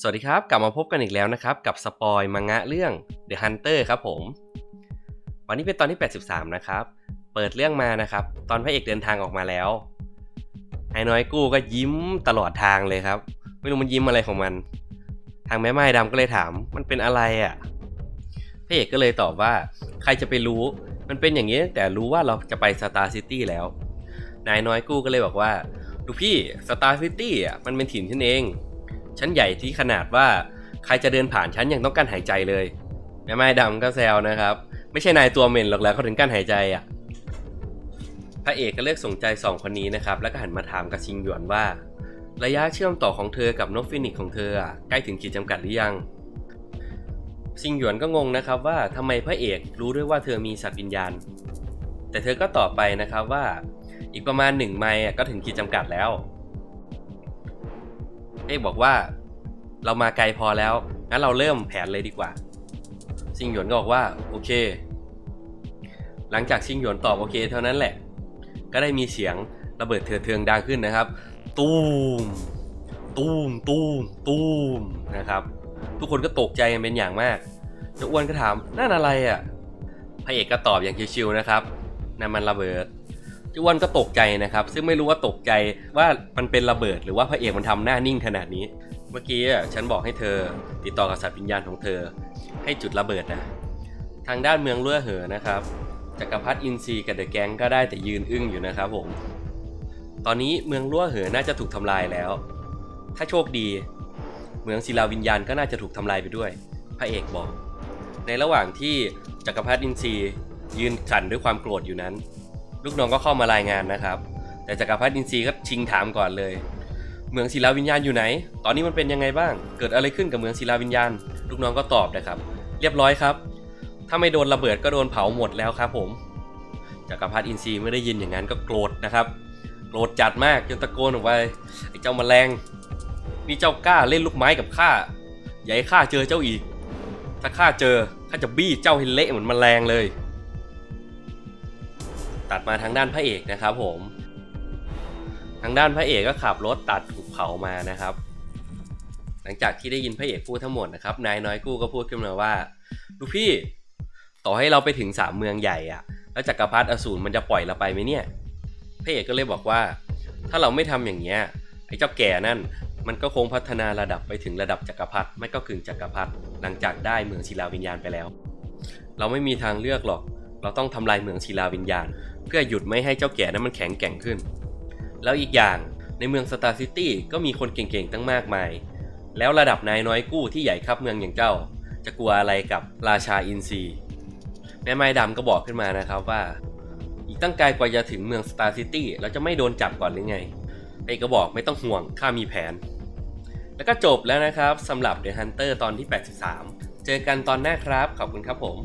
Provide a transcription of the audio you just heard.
สวัสดีครับ กลับมาพบกันอีกแล้วนะครับ กับสปอยมังงะเรื่อง The Hunter ครับผม วันนี้เป็นตอนที่ 83 นะครับ เปิดเรื่องมานะครับ ตอนพระเอกเดินทางออกมาแล้ว ไอ้น้อยกู้ก็ยิ้มตลอดทางเลยครับ ไม่รู้มันยิ้มอะไรของมัน ทางแม่ไม้ดำก็เลยถามมันเป็นอะไรอะ่ะพระเอกก็เลยตอบว่า ใครจะไปรู้มันเป็นอย่างนี้แต่รู้ว่าเราจะไปสตาร์ซิตี้แล้ว นายน้อยกู้ก็เลยบอกว่า ดูพี่สตาร์ซิตี้อะมันเป็นถิ่นฉันเอง ฉันใหญ่ที่ขนาดว่าใครจะเดินผ่านฉันยังต้องกั้นหายใจเลย แม่ไม้ดำก็แซวนะครับ ไม่ใช่นายตัวเหม็นหรอกแล้วเขาถึงกั้นหายใจอะพระเอกก็เลือกสนใจสองคนนี้นะครับ แล้วก็หันมาถามกับชิงหยวนว่า ระยะเชื่อมต่อของเธอกับนกฟินิกของเธออะใกล้ถึงขีดจำกัดหรือยังชิงหยวนก็งงนะครับว่าทำไมพระเอกรู้ด้วยว่าเธอมีสัตว์วิญญาณ แต่เธอก็ตอบไปนะครับว่า อีกประมาณหนึ่งไมล์อ่ก็ถึงขีดจำกัดแล้ว เอกบอกว่า เรามาไกลพอแล้ว งั้นเราเริ่มแผนเลยดีกว่า ซิงหยวนก็บอกว่าโอเค หลังจากซิงหยวนตอบโอเค เท่านั้นแหละ ก็ได้มีเสียงระเบิดเถื่อเทืองดังขึ้นนะครับ ตูม ตูม ตูม ตูมนะครับ ทุกคนก็ตกใจกันเป็นอย่างมากเจ้าอ้วนก็ถามนั่นอะไรอะพระเอกก็ตอบอย่างชิวๆนะครับนั่นมันระเบิด อ้วนก็ตกใจนะครับ ซึ่งไม่รู้ว่าตกใจว่ามันเป็นระเบิด หรือว่าพระเอกมันทำหน้านิ่งขนาดนี้ เมื่อกี้ฉันบอกให้เธอ ติดต่อกับสัตว์วิญญาณของเธอ ให้จุดระเบิดนะทางด้านเมืองเลื่อเหอนะครับจักรพรรดิอินซีกับเดอะแก๊งก็ได้แต่ยืนอึ้งอยู่นะครับผมตอนนี้เมืองลั่วเหอน่าจะถูกทำลายแล้ว ถ้าโชคดี เมืองศิลาวิญญาณก็น่าจะถูกทำลายไปด้วย พระเอกบอก ในระหว่างที่จักรพรรดิอินซียืนสั่นด้วยความโกรธอยู่นั้น ลูกน้องก็เข้ามารายงานนะครับ แต่จักรพรรดิอินทรีก็ชิงถามก่อนเลย เมืองศิลาวิญญาณอยู่ไหน ตอนนี้มันเป็นยังไงบ้าง เกิดอะไรขึ้นกับเมืองศิลาวิญญาณ ลูกน้องก็ตอบนะครับ เรียบร้อยครับ ถ้าไม่โดนระเบิดก็โดนเผาหมดแล้วครับผม จักรพรรดิอินทรีไม่ได้ยินอย่างนั้นก็โกรธนะครับ โกรธจัดมากจนตะโกนออกไปไอ้เจ้าแมลงนี่เจ้ากล้าเล่นลูกไม้กับข้าอย่าให้ข้าเจอเจ้าอีก ถ้าข้าเจอข้าจะบี้เจ้าให้เละเหมือนแมลงเลย ตัดมาทางด้านพระเอกนะครับผม ทางด้านพระเอกก็ขับรถตัดถูกเผามานะครับ หลังจากที่ได้ยินพระเอกพูดทั้งหมดนะครับนายน้อยกู้ก็พูดขึ้นมาว่าลูกพี่ต่อให้เราไปถึงสามเมืองใหญ่อะแล้วจักรพรรดิอสูรมันจะปล่อยเราไปไหมเนี่ยพระเอกก็เลยบอกว่า ถ้าเราไม่ทำอย่างเงี้ยไอ้เจ้าแก่นั่นมันก็คงพัฒนาระดับไปถึงระดับจักรพรรดิไม่ก็กึ่งจักรพรรดิหลังจากได้เมืองศิลาวิญญาณไปแล้ว เราไม่มีทางเลือกหรอก เราต้องทำลายเมืองศิลาวิญญาณ เพื่อหยุดไม่ให้เจ้าแก่นั้นมันแข็งแกร่งขึ้น แล้วอีกอย่างในเมืองสตาร์ซิตี้ก็มีคนเก่งๆตั้งมากมาย แล้วระดับนายน้อยกู้ที่ใหญ่ครับเมืองอย่างเจ้า จะกลัวอะไรกับราชาอินซีแม่ไม้ดำก็บอกขึ้นมานะครับว่า อีกตั้งไกลกว่าจะถึงเมืองสตาร์ซิตี้เราจะไม่โดนจับก่อนหรือไงไอ้ก็บอกไม่ต้องห่วงข้ามีแผน แล้วก็จบแล้วนะครับสำหรับ The Hunter ตอนที่ 83 เจอกันตอนหน้าครับ ขอบคุณครับผม